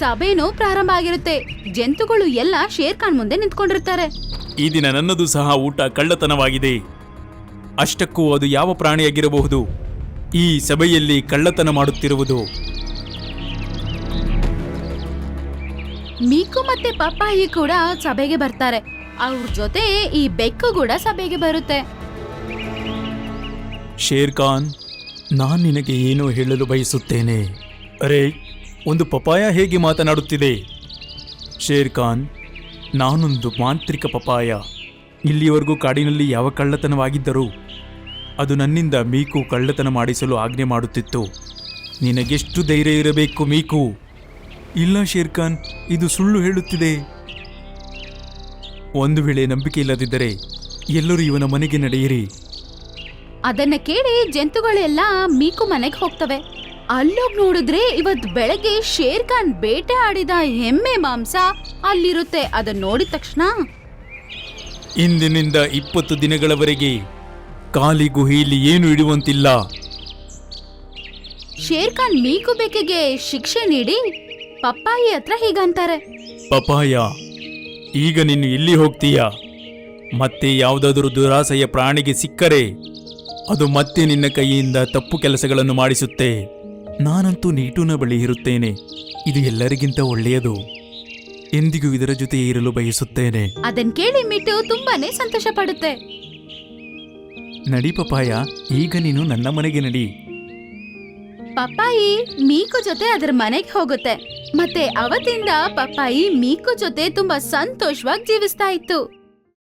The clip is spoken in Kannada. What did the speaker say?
ಸಭೆನೂ ಪ್ರಾರಂಭ ಆಗಿರುತ್ತೆ. ಜಂತುಗಳು ಎಲ್ಲ ಶೇರ್ ಖಾನ್ ಮುಂದೆ ನಿಂತ್ಕೊಂಡಿರ್ತಾರೆ. ಈ ದಿನ ನನ್ನದು ಸಹ ಊಟ ಕಳ್ಳತನವಾಗಿದೆ. ಅಷ್ಟಕ್ಕೂ ಅದು ಯಾವ ಪ್ರಾಣಿಯಾಗಿರಬಹುದು? ಈ ಸಭೆಯಲ್ಲಿ ಕಳ್ಳತನ ಮಾಡುತ್ತಿರುವುದು. ಮೀಕು ಮತ್ತೆ ಪಪ್ಪಾಯಿ ಕೂಡ ಸಭೆಗೆ ಬರ್ತಾರೆ. ಅವ್ರ ಜೊತೆ ಈ ಬೆಕ್ಕು ಕೂಡ ಸಭೆಗೆ ಬರುತ್ತೆ. ಶೇರ್ ಖಾನ್ ನಾನು ನಿನಗೆ ಏನು ಹೇಳಲು ಬಯಸುತ್ತೇನೆ. ಅರೆ ಒಂದು ಪಪಾಯ ಹೇಗೆ ಮಾತನಾಡುತ್ತಿದೆ? ಶೇರ್ ಖಾನ್ ನಾನೊಂದು ಮಾಂತ್ರಿಕ ಪಪಾಯ ಇಲ್ಲಿಯವರೆಗೂ ಕಾಡಿನಲ್ಲಿ ಯಾವ ಕಳ್ಳತನವಾಗಿದ್ದರೂ ಅದು ನನ್ನಿಂದ ಮೀಕು ಕಳ್ಳತನ ಮಾಡಿಸಲು ಆಜ್ಞೆ ಮಾಡುತ್ತಿತ್ತು. ನಿನಗೆಷ್ಟು ಧೈರ್ಯ ಇರಬೇಕು ಮೀಕು? ಇಲ್ಲ ಶೇರ್ ಖಾನ್ ಇದು ಸುಳ್ಳು ಹೇಳುತ್ತಿದೆ. ಒಂದು ವೇಳೆ ನಂಬಿಕೆ ಇಲ್ಲದಿದ್ದರೆ ಎಲ್ಲರೂ ಇವನ ಮನೆಗೆ ನಡೆಯಿರಿ. ಅದನ್ನ ಕೇಳಿ ಜಂತುಗಳೆಲ್ಲ ಮೀಕು ಮನೆಗೆ ಹೋಗ್ತವೆ. ಅಲ್ಲೋಗ್ ನೋಡಿದ್ರೆ ಇವತ್ ಬೆಳಗ್ಗೆ ಶೇರ್ ಖಾನ್ ಬೇಟೆ ಆಡಿದ ಹೆಮ್ಮೆ ಮಾಂಸ ಅಲ್ಲಿರುತ್ತೆ ಅದನ್ನ ನೋಡಿದ ತಕ್ಷಣ. ಇಂದಿನಿಂದ ಇಪ್ಪತ್ತು ದಿನಗಳವರೆಗೆ ಖಾಲಿ ಗುಹೆಯಲ್ಲಿ ಏನು ಇಡುವಂತಿಲ್ಲ. ಶೇರ್ ಖಾನ್ ಮೀಕು ಬೇಕೆಗೆ ಶಿಕ್ಷೆ ನೀಡಿ ಪಪ್ಪಾಯಿ ಹತ್ರ ಹೀಗಂತಾರೆ. ಪಪ್ಪಾಯ ಈಗ ನೀನು ಎಲ್ಲಿ ಹೋಗ್ತೀಯ? ಮತ್ತೆ ಯಾವುದಾದರೂ ದುರಾಸೆಯ ಪ್ರಾಣಿಗೆ ಸಿಕ್ಕರೆ ಅದು ಮತ್ತೆ ನಿನ್ನ ಕೈಯಿಂದ ತಪ್ಪು ಕೆಲಸಗಳನ್ನು ಮಾಡಿಸುತ್ತೆ. ನಾನಂತೂ ನೀಟೂನ ಬಳಿ ಇರುತ್ತೇನೆ. ಇದು ಎಲ್ಲರಿಗಿಂತ ಒಳ್ಳೆಯದು. ಎಂದಿಗೂ ಇದರ ಜೊತೆ ಇರಲು ಬಯಸುತ್ತೇನೆ. ಅದನ್ ಕೇಳಿ ಮಿಟ್ಟು ತುಂಬಾನೇ ಸಂತೋಷ ಪಡುತ್ತೆ. ನಡಿ ಪಪ್ಪಾಯ ಈಗ ನೀನು ನನ್ನ ಮನೆಗೆ ನಡಿ. ಪಪ್ಪಾಯಿ ಮೀಕು ಜೊತೆ ಅದರ ಮನೆಗೆ ಹೋಗುತ್ತೆ. ಮತ್ತೆ ಅವತ್ತಿಂದ ಪಪ್ಪಾಯಿ ಮೀಕು ಜೊತೆ ತುಂಬಾ ಸಂತೋಷವಾಗಿ ಜೀವಿಸ್ತಾ ಇತ್ತು.